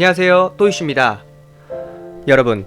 안녕하세요. 또이슈입니다. 여러분,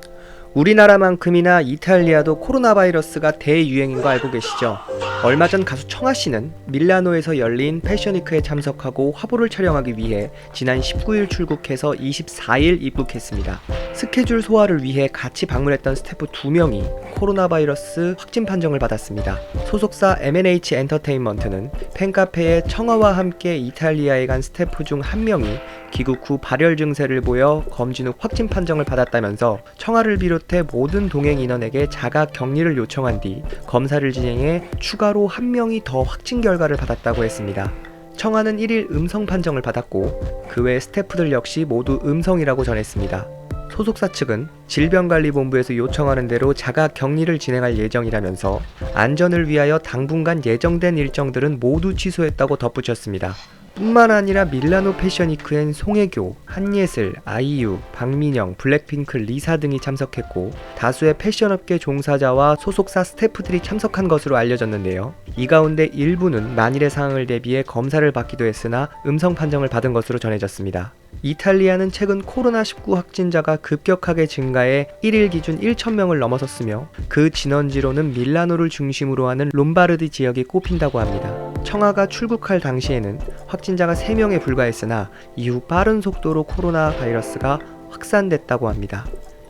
우리나라만큼이나 이탈리아도 코로나 바이러스가 대유행인 거 알고 계시죠? 얼마 전 가수 청아 씨는 밀라노에서 열린 패션위크에 참석하고 화보를 촬영하기 위해 지난 19일 출국해서 24일 입국했습니다. 스케줄 소화를 위해 같이 방문했던 스태프 2명이 코로나 바이러스 확진 판정을 받았습니다. 소속사 M&H 엔터테인먼트는 팬카페에 청아와 함께 이탈리아에 간 스태프 중 한 명이 귀국 후 발열 증세를 보여 검진 후 확진 판정을 받았다면서 청아를 비롯해 모든 동행 인원에게 자가 격리를 요청한 뒤 검사를 진행해 추가로 한 명이 더 확진 결과를 받았다고 했습니다. 청아는 1일 음성 판정을 받았고 그 외 스태프들 역시 모두 음성이라고 전했습니다. 소속사 측은 질병관리본부에서 요청하는 대로 자가 격리를 진행할 예정이라면서 안전을 위하여 당분간 예정된 일정들은 모두 취소했다고 덧붙였습니다. 뿐만 아니라 밀라노 패션위크엔 송혜교, 한예슬, 아이유, 박민영, 블랙핑크, 리사 등이 참석했고 다수의 패션업계 종사자와 소속사 스태프들이 참석한 것으로 알려졌는데요. 이 가운데 일부는 만일의 상황을 대비해 검사를 받기도 했으나 음성 판정을 받은 것으로 전해졌습니다. 이탈리아는 최근 코로나19 확진자가 급격하게 증가해 1일 기준 1,000명을 넘어섰으며 그 진원지로는 밀라노를 중심으로 하는 롬바르디 지역이 꼽힌다고 합니다. 청아가 출국할 당시에는 확진자가 3명에 불과했으나 이후 빠른 속도로 코로나 바이러스가 확산됐다고 합니다.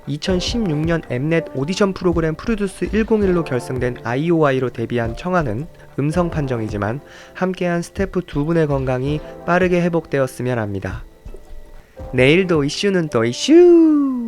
2016년 엠넷 오디션 프로그램 프로듀스 101로 결성된 IOI로 데뷔한 청아는 음성 판정이지만 함께한 스태프 두 분의 건강이 빠르게 회복되었으면 합니다. 내일도 이슈는 또 이슈!